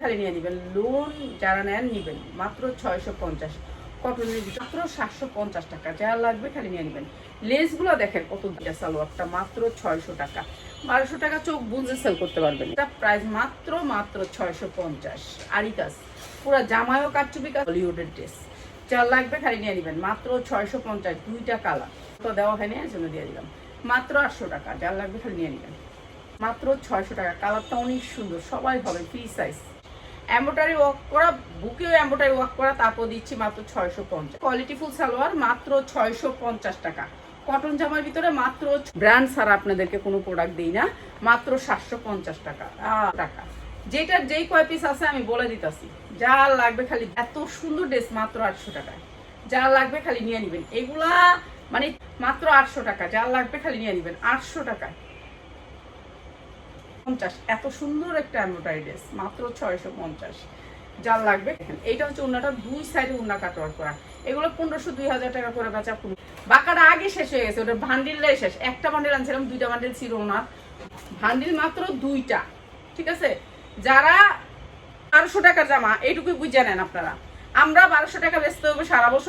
খালি নিয়ে নেবেন। লোন যারা নেন, নেবেন। মাত্র ছয়শো পঞ্চাশ। কটনের মাত্র সাতশো পঞ্চাশ টাকা। যা লাগবে খালি নিয়ে নেবেন। লেসগুলো দেখেন কত দুটা সালোয়ারটা মাত্র ছয়শো টাকা। বারোশো টাকা চোখ বুঝে সেল করতে পারবেন। এটা প্রাইস মাত্র মাত্র ছয়শো পঞ্চাশ। আরিকাস পুরা জামায়ও কাটচুপি কাজ হলিউডের ড্রেস যা লাগবে খালি নিয়ে নেবেন। মাত্র ছয়শো পঞ্চাশ, দুইটা কালার তো দেওয়া হয়নি এর জন্য দিয়ে দিলাম। মাত্র আটশো টাকা। যা লাগবে খালি নিয়ে নেবেন। মাত্র ছয়শো টাকা। কালারটা অনেক সুন্দর। সবাই হবে ফ্রি সাইজ এম্বোটারি ওয়ার্ক করা বুকেও এম্বোটারি ওয়ার্ক করা, তারপর দিচ্ছি মাত্র ছয়শো পঞ্চাশ। কোয়ালিটি ফুল সালোয়ার, মাত্র ছয়শো পঞ্চাশ টাকা। কটন জামার ভিতরে মাত্র ব্র্যান্ড ছাড়া আপনাদেরকে কোনো প্রোডাক্ট দিই না, মাত্র সাতশো পঞ্চাশ টাকা। টাকা। যেটার যেই কয় পিস আছে আমি বলে দিতেছি। যা লাগবে খালি এত সুন্দর ড্রেস মাত্র আটশো টাকায়। যা লাগবে খালি নিয়ে নেবেন। এগুলা মানে মাত্র আটশো টাকা। যা লাগবে খালি নিয়ে নেবেন। আটশো টাকায়। পঞ্চাশ। এত সুন্দর একটা এমব্রয়ডারি মাত্র ছয়শো পঞ্চাশ। যার লাগবে এইটা হচ্ছে উন্নাটা দুই সাইডে উন্না কাটওয়ার করা। এগুলো পনেরোশো, দুই হাজার টাকা করে বেচা পুরো বাকাটা আগে শেষ হয়ে গেছে, ওটা ভান্ডিলটাই শেষ। একটা বান্ডিল আনছিলাম, দুইটা বান্ডিল ছিল ওনার। ভান্ডিল মাত্র দুইটা, ঠিক আছে? যারা বারোশো টাকার জামা, এইটুকুই বুঝে নেন আপনারা। আমরা বারোশো টাকা বেচতে হবে সারা বছর।